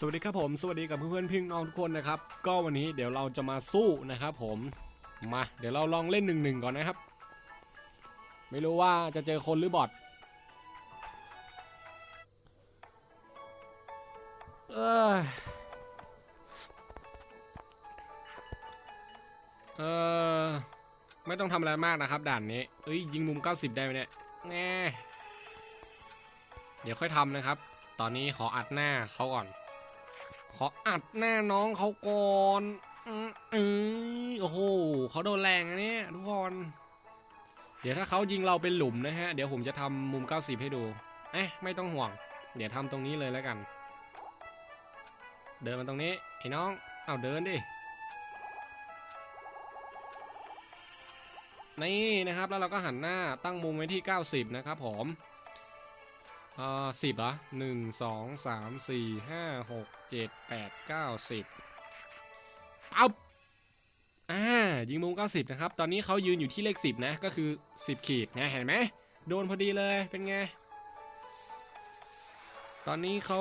สวัสดีครับผมสวัสดีกับเพื่อนๆพี่น้องทุกคนนะครับ ก็วันนี้เดี๋ยวเราจะมาสู้นะครับผมมาเดี๋ยวเราลองเล่นหนึ่งหนึ่งก่อนนะครับ ไม่รู้ว่าจะเจอคนหรือบอทเออเออไม่ต้องทำอะไรมากนะครับ ด่านนี้เอ้ยยิงมุม 90 ได้ไหมเนี่ยแน่เดี๋ยวค่อยทำนะครับ ตอนนี้ขออัดหน้าเขาก่อน ขออัดหน้าน้องเขาก่อนอืมเออโอ้โหเขาโดนแรงนะเนี่ยทุกคนเดี๋ยวถ้าเขายิงเราเป็นหลุมนะฮะ เดี๋ยวผมจะทำมุม 90 ให้ดู เอ๊ะ ไม่ต้องห่วง เดี๋ยวทำตรงนี้เลยแล้วกัน เดินมาตรงนี้ ไอ้น้อง เอาเดินดิ นี่นะครับ แล้วเราก็หันหน้าตั้งมุมไว้ที่ 90 นะครับผม อ่อสิบเหรอหนึ่งสองสามสี่ห้าหกเจ็ดแปดเก้าสิบปั๊บอ่ายิงมุม90 นะครับ ตอนนี้เขายืนอยู่ที่เลข 10 นะ ก็คือ 10 ขีดนะเห็นไหมโดนพอดีเลยเป็นไง ตอนนี้เขา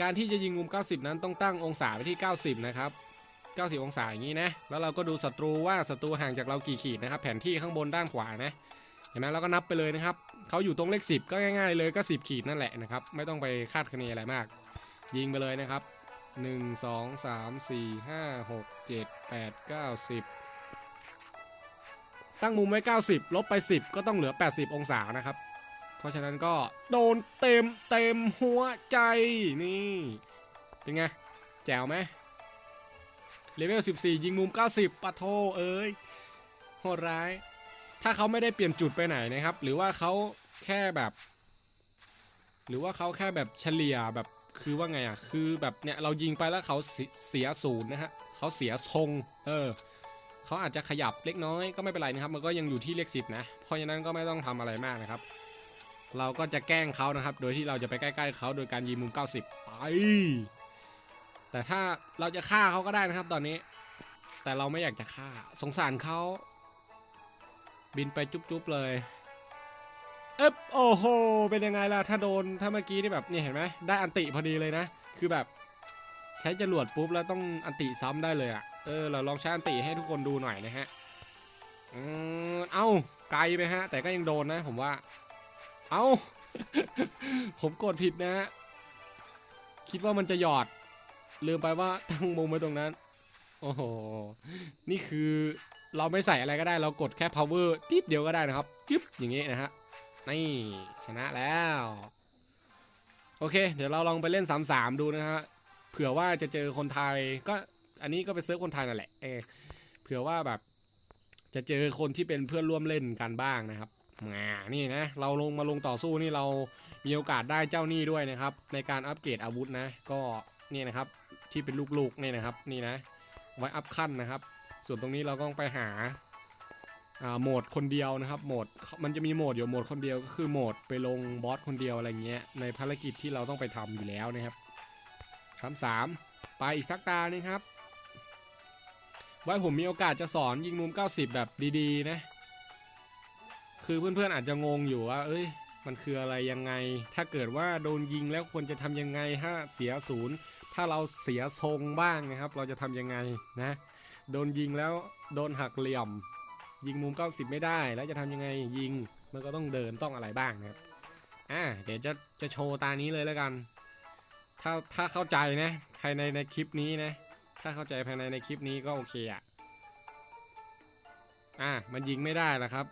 การที่จะยิงมุม 90 นั้นต้องตั้งองศาไปที่ 90 นะครับ 90 องศาอย่างนี้นะ แล้วเราก็ดูศัตรูว่าศัตรูห่างจากเรากี่ขีดนะครับ แผนที่ข้างบนด้านขวานะ เห็นไหมเราก็นับไปเลยนะครับ เขาอยู่ตรงเลข 10 ก็ง่ายๆเลยก็ 10 ขีดนั่นแหละนะครับ ไม่ต้องไปคาดคะเนอะไรมาก ยิงไปเลยนะครับ 1 2 3 4 5 6 7 8 9 10 ตั้งมุมไว้ 90 ลบไป 10 ก็ต้องเหลือ 80 องศานะครับ เพราะฉะนั้นก็โดนเต็มเต็มหัวใจนี่ เป็นไง แจ๋วไหมเลเวล 14 ยิงมุม 90ปะโทเอ้ยโหดร้าย ถ้าเขาไม่ได้เปลี่ยนจุดไปไหนนะครับ หรือว่าเขาแค่แบบ หรือว่าเขาแค่แบบเฉลี่ยแบบคือว่าไงอะ คือแบบเนี่ยเรายิงไปแล้วเขาเสียเสียศูนย์นะฮะเขาเสียชงเออเขาอาจจะขยับเล็กน้อยก็ไม่เป็นไรนะครับ มันก็ยังอยู่ที่เลขสิบนะ เพราะฉะนั้นก็ไม่ต้องทำอะไรมากนะครับ เราก็จะแกล้งเขานะครับ โดยที่เราจะไปใกล้ๆเขาโดยการยิงมุม 90 ไป แต่ถ้าเราจะฆ่าเขาก็ได้นะครับ ตอนนี้ แต่เราไม่อยากจะฆ่า สงสารเขา บินไปจุ๊บๆเลยเอ๊บโอ้โห เป็นยังไงล่ะ ถ้าโดน ถ้าเมื่อกี้นี่แบบนี่เห็นไหม ได้อันติพอดีเลยนะ คือแบบ ใช้จรวดปุ๊บแล้วต้องอันติซ้ำได้เลยอะ่ะ เออ เราลองใช้อันติให้ทุกคนดูหน่อยนะฮะ อืมเอ้า ไกลไปฮะ แต่ก็ยังโดนนะ ผมว่า เอ้า ผมกดผิดนะฮะ คิดว่ามันจะหยอด ลืมไปว่าตั้งมุมไว้ตรงนั้น โอ้โห นี่คือ เราไม่ใส่อะไรก็ได้เรากดแค่ power ทิดเดียวก็ได้นะครับจึ๊บอย่างงี้นะฮะนี่ชนะแล้ว โอเค เดี๋ยวเราลองไปเล่น 3-3 ดูนะฮะเผื่อว่าจะเจอคนไทยก็อันนี้ก็ไปเซิร์ฟคนไทยนั่นแหละเอเผื่อว่าแบบจะเจอคนที่เป็นเพื่อนร่วมเล่นกันบ้างนะครับอ่านี่นะ เราลงมาลงต่อสู้นี่เรามีโอกาสได้เจ้านี่ด้วยนะครับ ในการอัปเกรดอาวุธนะ ก็นี่นะครับที่เป็นลูกๆนี่นะครับ นี่นะ ไว้อัพขั้นนะครับ ส่วนตรงนี้เราก็ต้องไปหาโหมดคนเดียวนะครับโหมดมันจะมีโหมดอยู่โหมดคนเดียวก็คือโหมดไปลงบอสคนเดียวอะไรเงี้ยในภารกิจที่เราต้องไปทำอยู่แล้วนะครับสามสามไปอีกสักตานึงครับ ไว้ผมมีโอกาสจะสอนยิงมุม 90 แบบดีๆ นะ คือเพื่อนๆอาจจะงงอยู่ว่า เอ้ย มันคืออะไรยังไง ถ้าเกิดว่าโดนยิงแล้วควรจะทำยังไงถ้าเสียศูนย์ ถ้าเราเสียทรงบ้างนะครับ เราจะทำยังไงนะ โดนยิงแล้วโดนหักเหลี่ยม ยิงมุม 90 ไม่ได้ แล้วจะทำยังไงยิงมันก็ต้องเดินต้องอะไรบ้างนะครับอ่าเดี๋ยวจะจะโชว์ตานี้เลยแล้วกัน ถ้าถ้าเข้าใจนะภายในในคลิปนี้นะ ถ้าเข้าใจภายในในคลิปนี้ก็โอเคอะอ่ามันยิงไม่ได้ละครับ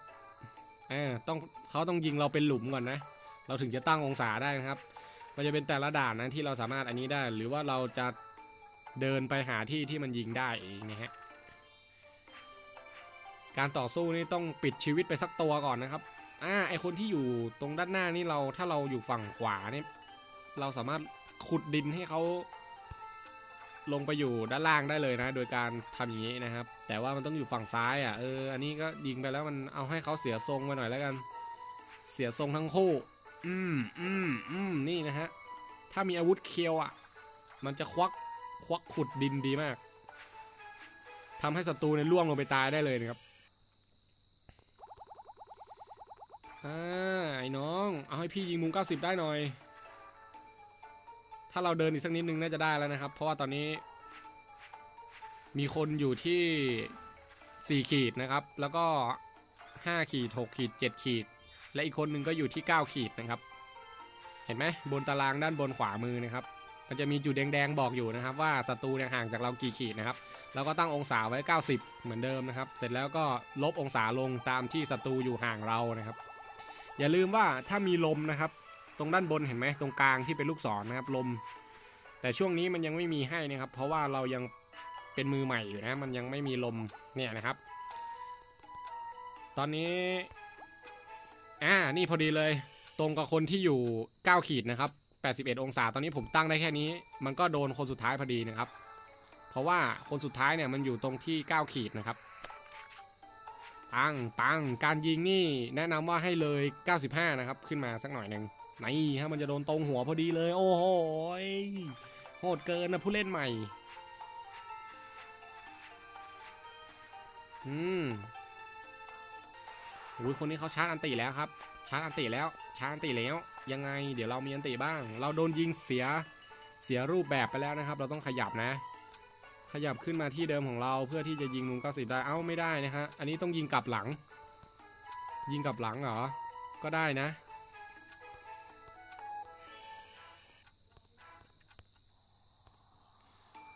เออต้องเขาต้องยิงเราเป็นหลุมก่อนนะ เราถึงจะตั้งองศาได้นะครับ มันจะเป็นแต่ละด่านนะที่เราสามารถอันนี้ได้ หรือว่าเราจะเดินไปหาที่ที่มันยิงได้เองนะฮะ การต่อสู้นี่ต้องปิดชีวิตไปสักตัวก่อนนะครับอ่าไอคนที่อยู่ตรงด้านหน้านี่เราถ้าเราอยู่ฝั่งขวาเนี่ยเราสามารถขุดดินให้เขาลงไปอยู่ด้านล่างได้เลยนะ โดยการทำอย่างนี้นะครับ แต่ว่ามันต้องอยู่ฝั่งซ้ายอะเอออันนี้ก็ยิงไปแล้วมันเอาให้เขาเสียทรงไปหน่อยแล้วกัน เสียทรงทั้งคู่ อืมอืมอืมนี่นะฮะถ้ามีอาวุธเคียวอะ มันจะควักควักขุดดินดีมากทำให้ศัตรูเนี่ยล่วงลงไปตายได้เลยนะครับ อ่าไอ้น้อง เอาให้พี่ยิงมุม 90 ได้หน่อย ถ้าเราเดินอีกสักนิดนึงน่าจะได้แล้วนะครับ เพราะว่าตอนนี้ มีคนอยู่ที่ 4 ขีดนะครับ แล้วก็ 5 ขีด 6 ขีด 7 ขีด และอีกคนหนึ่งก็อยู่ที่ 9 ขีดนะครับ เห็นไหมบนตารางด้านบนขวามือนะครับ มันจะมีจุดแดงๆบอกอยู่นะครับ ว่าศัตรูเนี่ยห่างจากเรากี่ขีดนะครับแล้วก็ตั้งองศาไว้ 90 เหมือนเดิมนะครับ เสร็จแล้วก็ลบองศาลงตามที่ศัตรูอยู่ห่างเรานะครับ อย่าลืมว่าถ้ามีลมนะครับ ตรงด้านบนเห็นไหมตรงกลางที่เป็นลูกศรนะครับลม แต่ช่วงนี้มันยังไม่มีให้นะครับ เพราะว่าเรายังเป็นมือใหม่อยู่นะมันยังไม่มีลมเนี่ยนะครับ ตอนนี้อ่านี่พอดีเลย ตรงกับคนที่อยู่ 9 ขีดนะครับ81 องศาตอนนี้ผมตั้งได้แค่นี้ มันก็โดนคนสุดท้ายพอดีนะครับ เพราะว่าคนสุดท้ายเนี่ยมันอยู่ตรงที่ 9 ขีดนะครับ ปังปังการยิงนี่แนะนำว่าให้เลย 95 นะครับ ขึ้นมาสักหน่อยหนึ่งนี่ฮะมันจะโดนตรงหัวพอดีเลย โอ้โหโหดเกินนะผู้เล่นใหม่ อืมอุ้ยคนนี้เขาชาร์จอันติแล้วครับ ชาร์จอันติแล้ว ชาร์จอันติแล้ว ยังไง เดี๋ยวเรามีอันติบ้าง เราโดนยิงเสีย เสียรูปแบบไปแล้วนะครับ เราต้องขยับนะ ขยับขึ้นมาที่เดิมของเราเพื่อที่จะยิงมุม 90 ได้ เอ้าไม่ได้นะฮะ อันนี้ต้องยิงกลับหลัง ยิงกลับหลังเหรอ ก็ได้นะ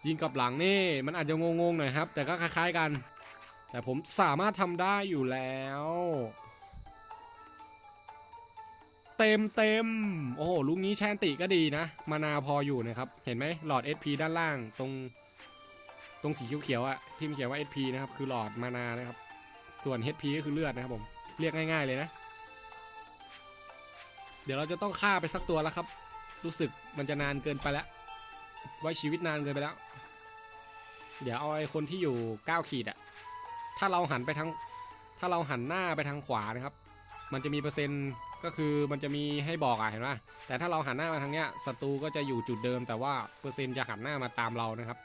ยิงกลับหลังนี่มันอาจจะงงๆหน่อยครับ แต่ก็คล้ายๆกัน แต่ผมสามารถทำได้อยู่แล้ว เต็มเต็มโอ้โหลูกนี้แชนติก็ดีนะ มานาพออยู่นะครับ เห็นไหมหลอด SP ด้านล่างตรง ตรงสีเขียวๆอะที่มันเขียนว่า SP นะครับคือหลอดมานานะครับ ส่วน HP ก็คือเลือดนะครับผมเรียกง่าย ๆเลยนะ เดี๋ยวเราจะต้องฆ่าไปสักตัวแล้วครับ รู้สึกมันจะนานเกินไปแล้วไว้ชีวิตนานเกินไปแล้ว เดี๋ยวเอาไอ้คนที่อยู่9ขีดอะถ้าเราหันไปทางถ้าเราหันหน้าไปทางขวานะครับ มันจะมีเปอร์เซ็นต์ก็คือมันจะมีให้บอกอะเห็นไหมแต่ถ้าเราหันหน้ามาทางเนี้ยศัตรูก็จะอยู่จุดเดิม แต่ว่าเปอร์เซ็นต์จะหันหน้ามาตามเรานะครับ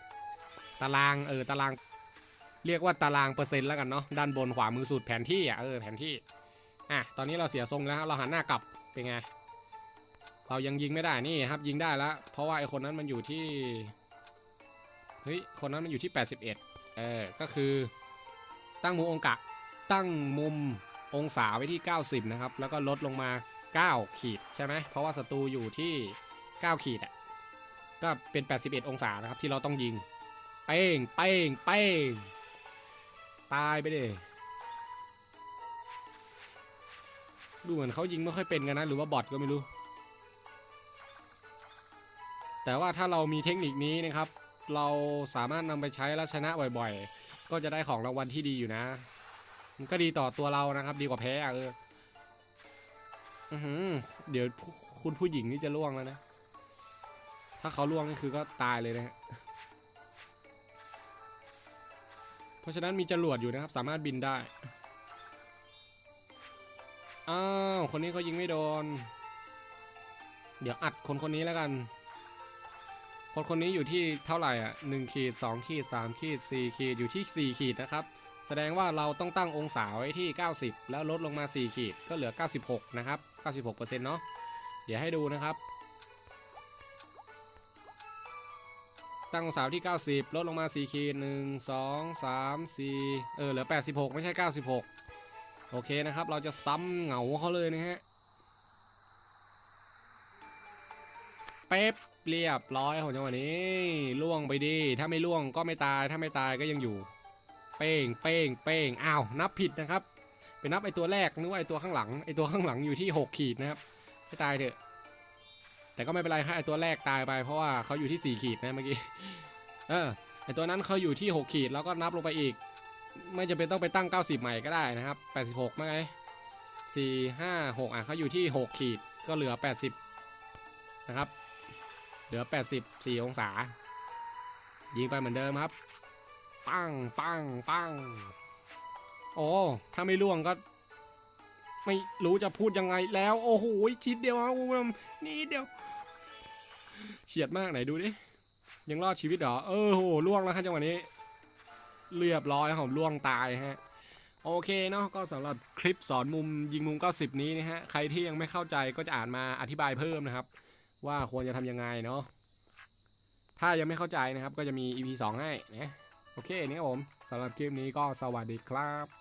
ตารางเออตาราง เรียกว่าตารางเปอร์เซ็นต์แล้วกันเนาะด้านบนขวามือสุดแผนที่อะเออแผนที่อะตอนนี้เราเสียทรงแล้วเราหันหน้ากลับเป็นไงเรายังยิงไม่ได้นี่ครับยิงได้แล้ว เพราะว่าไอคนนั้นมันอยู่ที่เฮ้ยคนนั้นมันอยู่ที่ 81เออก็คือตั้งมุมองกะตั้งมุมองศาไว้ที่ 90 นะครับ แล้วก็ลดลงมา 9 ขีดใช่ไหมเพราะว่าศัตรูอยู่ที่ 9 ขีดอะก็เป็น 81 องศานะครับที่เราต้องยิง เป้งเป้งเป้งตายไปดิดูเหมือนเขายิงไม่ค่อยเป็นกันนะ หรือว่าบอทก็ไม่รู้ แต่ว่าถ้าเรามีเทคนิคนี้นะครับ เราสามารถนำไปใช้แล้วชนะบ่อยๆ ก็จะได้ของรางวัลที่ดีอยู่นะ มันก็ดีต่อตัวเรานะครับ ดีกว่าแพ้เอออือหือเดี๋ยวคุณผู้หญิงนี่จะล่วงแล้วนะ ถ้าเขาล่วงนี่คือก็ตายเลยนะฮะ เพราะฉะนั้นมีจรวดอยู่นะครับ สามารถบินได้ อ้าว คนนี้เขายิงไม่โดน เดี๋ยวอัดคนคนนี้แล้วกัน คนคนนี้อยู่ที่เท่าไหร่อะหนึ่งขีดสองขีดสามขีดสี่ขีดอยู่ที่สี่ขีดนะครับ แสดงว่าเราต้องตั้งองศาไว้ที่ 90 แล้วลดลงมา 4 ขีดก็เหลือ 96 นะครับ 96%เนาะ เดี๋ยวให้ดูนะครับ ตั้งองศาที่ 90 ลดลงมา4ขีด1 2 3 4 เออเหลือ 86 ไม่ใช่ 96 โอเคนะครับ เราจะซ้ำเหงาเขาเลยนะฮะ เป๊บเรียบร้อยของจังหวะนี้ ล่วงไปดี ถ้าไม่ล่วงก็ไม่ตาย ถ้าไม่ตายก็ยังอยู่ เป้ง เป้ง เป้ง อ้าว นับผิดนะครับ ไปนับไอตัวแรกนึกว่าไอตัวข้างหลัง ไอตัวข้างหลังอยู่ที่ 6 ขีดนะครับให้ตายเถอะ แต่ก็ไม่เป็นไรครับไอตัวแรกตายไปเพราะว่าเขาอยู่ที่ 4 ขีดนะเมื่อกี้ เออไอตัวนั้นเขาอยู่ที่ 6 ขีดแล้วก็นับลงไปอีก ไม่จำเป็นต้องไปตั้ง 90 ใหม่ก็ได้นะครับ 86มั้งไงสี่ห้าหกอะเขาอยู่ที่ 6 ขีดก็เหลือ 80 นะครับ เหลือ 80 4 องศา ยิงไปเหมือนเดิมครับ ปังปังปังโอ้ ถ้าไม่ล่วงก็ ไม่รู้จะพูดยังไงแล้ว โอ้โหชิดเดียวครับคุณผู้ชมนี่เดียวเฉียดมากไหนดูดิยังรอดชีวิตเหรอเออโหล่วงแล้วครับจังหวะนี้ เรียบร้อยครับล่วงตายฮะโอเคเนาะก็สำหรับคลิปสอนมุมยิงมุม 90 นี้นะฮะใครที่ยังไม่เข้าใจก็จะอ่านมาอธิบายเพิ่มนะครับ ว่าควรจะทำยังไงเนาะถ้ายังไม่เข้าใจนะครับก็จะมี EP 2 ให้นะโอเคนี่ครับผมสำหรับคลิปนี้ก็สวัสดีครับ